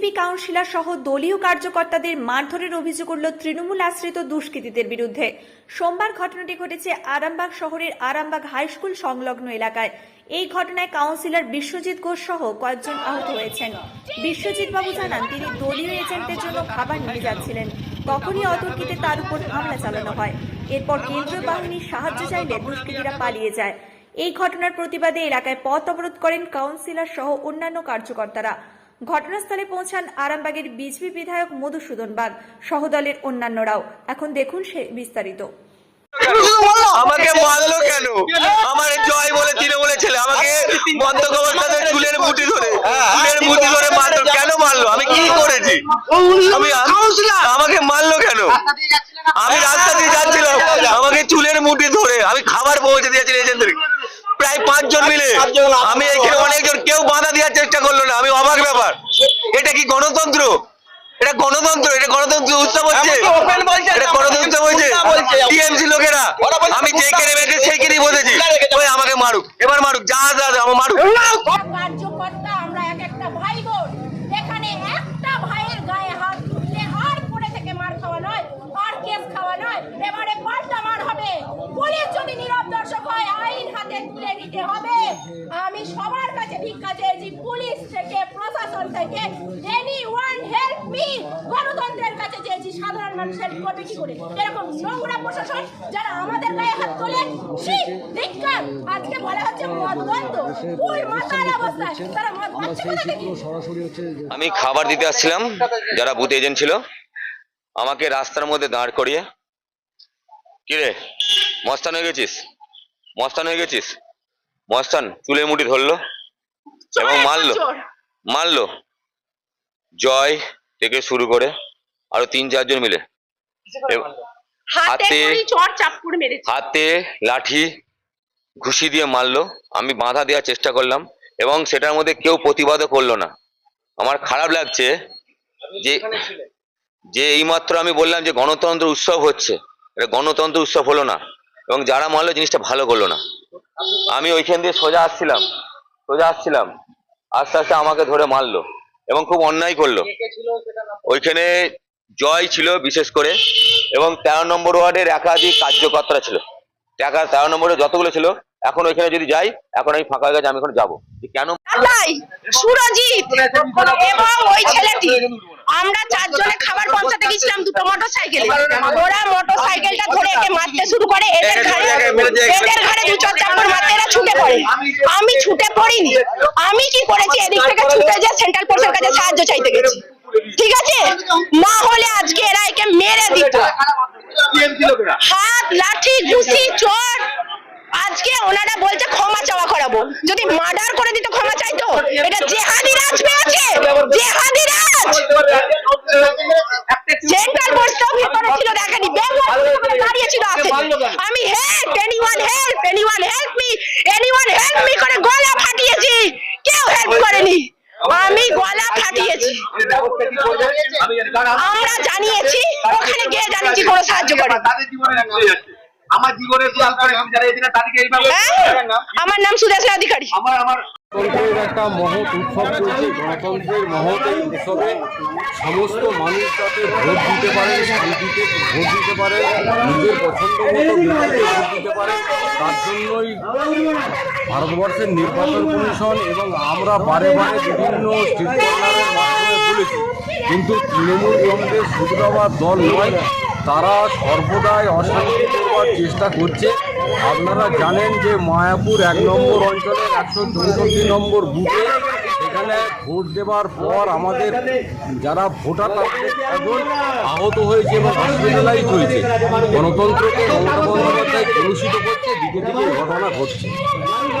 BJP councillor সহ দলীয় কার্যকর্তাদের মারধরের অভিযোগ উঠল তৃণমূল আশ্রিত দুষ্কৃতীদের বিরুদ্ধে। সোমবার ঘটনাটি ঘটেছে আরামবাগ শহরের আরামবাগ হাই স্কুল সংলগ্ন এলাকায়। এই ঘটনায় কাউন্সিলর বিশ্বজিৎ ঘোষ সহ কয়েকজন আহত হয়েছেন। বিশ্বজিৎ বাবু জানান, তিনি দলীয় এজেন্টদের জন্য খাবার নিয়ে যাচ্ছিলেন। তখনই অতর্কিতে তার উপর হামলা চালানো হয়। এরপর কেন্দ্রীয় বাহিনীর সাহায্য চাইলে দুষ্কৃতীরা পালিয়ে যায়। এই ঘটনার প্রতিবাদে এলাকায় পথ অবরোধ করেন কাউন্সিলর সহ অন্যান্য কার্যকর্তারা। ঘটনাস্থলে পৌঁছান আরামবাগের বিজেপি বিধায়ক মধুসূদন বাগ, সহদলের অন্যান্যরাও। এখন দেখুন সে বিস্তারিত। আমাকে মারলো কেন? আমার জয় বলে তৃণমূলের ছেলে, আমাকে বন্ধকবস্থাতে চুলের মুঠি ধরে, চুলের মুঠি ধরে মারলো। কেন মারলো? আমি কি করেছি? আমি আমাকে মারলো কেন? আমি রাস্তা দিয়ে যাচ্ছিলাম। আমাকে চুলের মুঠি ধরে, আমি খাবার পৌঁছে দিয়েছি এজেন্টদের প্রায় পাঁচজন মিলে। আমি এখানে অনেকজন কেউ বাধা দেওয়ার চেষ্টা করল না। আমি অবাক ব্যাপার। এটা কি গণতন্ত্র? এটা গণতন্ত্র? এটা গণতন্ত্র উৎসব হচ্ছে? এটা গণতন্ত্র উৎসব হচ্ছে টিএমসি লোকেরা আমি যেকে নেমেছি সেইখানেই বসেছি। ওই আমাকে মারুক। এবার মারুক। যা যা যা, আমার মারুক কার্যকর্তা আমরা এক একটা ভাই বোন এখানে একটা ভাইয়ের গায়ে হাত তুললে আর পড়ে থেকে মার খাওয়া নয় আর কেস খাওয়া নয় এবারে পাল্টা মার হবে পুলিশ যদি নীরব দর্শক হয় আইন হাতে নিতে হবে। আমি সবার কাছে ভিক্ষা চেয়েছি পুলিশ থেকে প্রশাসন থেকে। এনি ওয়ান হেল্প মি গণতন্ত্রের কাছে চেয়েছি সাধারণ মানুষ হেল্প করবে কি করে। এরকম নোংরা প্রশাসন যারা আমাদের গায়ে হাত তোলে সেই আজকে বলা হচ্ছে মদ বন্ধ ফুল মাথার অবস্থায়। তারা মদ পাচ্ছে কোথা থেকে? সরাসরি হচ্ছে যে আমি খাবার দিতে আসছিলাম যারা বুথ এজেন্ট ছিল। আমাকে রাস্তার মধ্যে দাঁড় করিয়ে কিরে মস্তান হয়ে গেছিস? মস্তান হয়ে গেছিস? মস্তান চুলে মুঠি ধরলো এবং মারলো। মারলো। জয় থেকে শুরু করে আরও তিন চারজন মিলে। হাতে হাতে লাঠি ঘুষি দিয়ে মারলো। আমি বাধা দেওয়ার চেষ্টা করলাম এবং সেটার মধ্যে কেউ প্রতিবাদও করল না। আমার খারাপ লাগছে যে যে এইমাত্র আমি বললাম যে গণতন্ত্র উৎসব হচ্ছে এটা গণতন্ত্র উৎসব হলো না এবং যারা মারলো জিনিসটা ভালো করল না। আমি ওইখান দিয়ে সোজা আসছিলাম সোজা আসছিলাম। আস্তে আস্তে আমাকে ধরে মারলো এবং খুব অন্যায় করল। ওইখানে জয় ছিল বিশেষ করে এবং তেরো নম্বর ওয়ার্ডের একাধিক কার্যকর্তারা ছিল। টাকা তেরো নম্বরে যতগুলো ছিল, এখন ওইখানে যদি যাই, এখন আমি ফাঁকা গেছে, আমি এখন যাব। কেন সুরজিৎ এবং ওই ছেলেটি। আমরা চারজনে খাবার পৌঁছাতে গেছিলাম দুটো মোটর সাইকেলে ওরা মোটর সাইকেলটা ধরে একে মারতে শুরু করে এদের ঘাড়ে এদের ঘাড়ে দু চার চাপড় মারতে এরা ছুটে পড়ে। আমি ছুটে পড়িনি। আমি কি করেছি? এদিক থেকে ছুটে যে সেন্ট্রাল ফোর্সের কাছে সাহায্য চাইতে গেছি। ঠিক আছে? না হলে আজকে এরা একে মেরে দিত। হাত লাঠি ঘুষি চোট আজকে ওনারা বলছে ক্ষমা চাওয়া করাবো। যদি মার্ডার করে দিত ক্ষমা চাইতো এটা জেহাদি রাজ পেয়েছে জেহাদি রাজ সেন্ট্রাল পোস্টও ভিতরে ছিল দেখেনি বেঙ্গল দাঁড়িয়ে ছিল আসেনি আমি help anyone help anyone help me anyone help me করে গলা ফাটিয়েছি। কেউ হেল্প করেনি। আমি গলা ফাটিয়েছি। আমরা জানিয়েছি ওখানে গিয়ে জানিয়েছি কোনো সাহায্য করে আমার জীবনে হ্যাঁ? আমার নাম সুদেশা অধিকারী। আমার আমার গণতন্ত্রের একটা মহৎ উৎসব চলছে, গণতন্ত্রের মহৎ উৎসবে সমস্ত মানুষ যাতে ভোট দিতে পারে, শান্তিতে ভোট দিতে পারে, নিজের পছন্দ মতো ভোট দিতে পারে, তার জন্যই ভারতবর্ষের নির্বাচন কমিশন এবং আমরা বারে বারে বিভিন্ন মাধ্যমে কিন্তু তৃণমূল কংগ্রেস শুধরাবার দল নয়, তারা সর্বদাই অশান্তি চেষ্টা করছে। আপনারা জানেন যে মায়াপুর এক নম্বর অঞ্চলে একশো চৌষট্টি নম্বর বুথে সেখানে ভোট দেওয়ার পর আমাদের যারা ভোটার একজন আহত হয়েছে এবং হসপিটালাইজ হয়েছে। গণতন্ত্রকে মমতা বন্দ্যোপাধ্যায় কলুষিত করছে দিকে দিকে ঘটনা ঘটছে।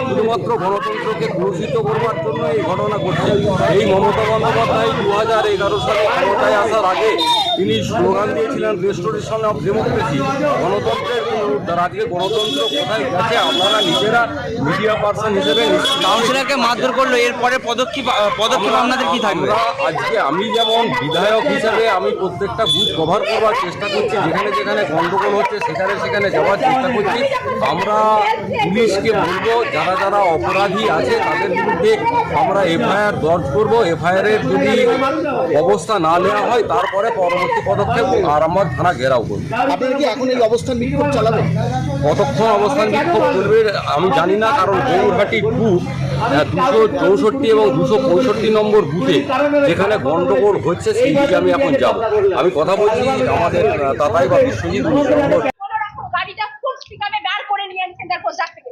শুধুমাত্র গণতন্ত্রকে কলুষিত করবার জন্য এই ঘটনা ঘটছে। এই মমতা বন্দ্যোপাধ্যায় দু হাজার এগারো সালে ক্ষমতায় আসার আগে তিনি স্লোগান দিয়েছিলেন রেস্টোরেশন অফ ডেমোক্রেসি গণতন্ত্রের দ্বারা আজকে গণতন্ত্র কোথায় গেছে আপনারা নিজেরা মিডিয়া পার্সন হিসেবে কাউন্সিলরকে মারধর করল এরপরে পদক্ষেপ পদক্ষেপ আপনাদের কি থাকবে? আজকে আমি যেমন বিধায়ক হিসেবে আমি প্রত্যেকটা বুথ কভার করবার চেষ্টা করছি যেখানে যেখানে গন্ডগোল হচ্ছে সেখানে সেখানে যাওয়ার চেষ্টা করছি। আমরা পুলিশকে বলব যারা যারা অপরাধী আছে তাদের বিরুদ্ধে আমরা এফআইআর দর্জ করব। এফআইআর এর যদি অবস্থা না নেওয়া হয় তারপরে পরবর্তী পদক্ষেপ আরামবাগ থানা ঘেরাও করব। আপনারা কি এখন এই অবস্থান বিক্ষোভ চালাবেন? কতক্ষণ অবস্থান বিক্ষোভ চলবে আমি জানি না, কারণ গৌরহাটি বুথ দুশো চৌষট্টি এবং দুশো পঁয়ষট্টি নম্বর বুথে যেখানে গণ্ডগোল হচ্ছে, সেই দিকে আমি এখন যাব। আমি কথা বলছি আমাদের তাতাই বা বিশ্বজিৎ উনিশ নম্বর কোনো রকম গাড়িটা ফুল স্পিকারে বার করে নিয়ে আনছেন দেখো যার থেকে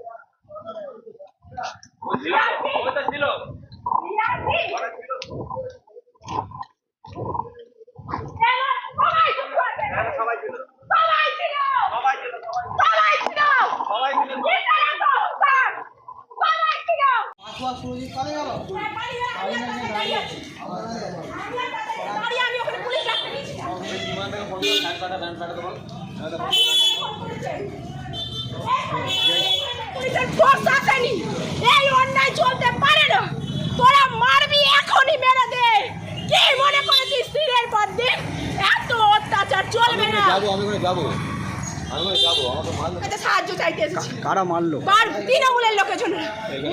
সবাই ছিল সবাই ছিল সবাই ছিল সবাই ছিল সবাই ছিল সবাই ছিল হ্যাঁ, পালিয়ে গেল। আমি আপনার কাছে দাঁড়িয়ে আছি। আমি আপনার কাছে দাঁড়িয়ে আমি ওখানে পুলিশ ডাকতে দিয়েছিলাম। পুলিশের ফোর্স আসেনি এই অন্যায় চলতে পারে না তোরা মারবি এখনই মেরে দে কি মনে করেছিস তীরের পর দিন এত অত্যাচার চলবে না যাব আমি ওখানে যাব। আমি ওখানে যাব আমাকে মারলো। এটা সাহায্য চাইতে এসেছি। কারা মারলো? বার তৃণমূলের লোকের জন্য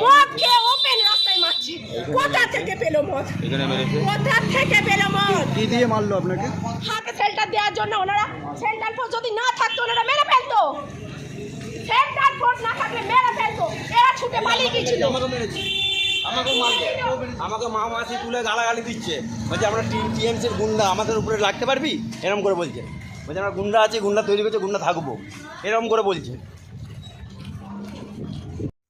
মদ খেয়ে ওপেন রাস্তায় মারছে। কোথা থেকে পেল মদ? কোথা থেকে পেল মদ? কি দিয়ে মারলো আপনাকে? হাতে সেল্টার দেওয়ার জন্য ওনারা সেন্টার ফোর্স যদি না থাকতো ওনারা মেরে ফেলতো। সেন্টার ফোর্স না থাকলে মেরে ফেলতো। এরা ছুটে পালিয়ে গিয়েছিল। আমাকে আমাকে মা মাসি তুলে গালাগালি দিচ্ছে। বলছে আমরা টিএমসির গুন্ডা আমাদের উপরে লাগতে পারবি? এরম করে বলছে। বলছে আমরা গুন্ডা আছি গুন্ডা তৈরি করছে গুন্ডা থাকব। এরম করে বলছে।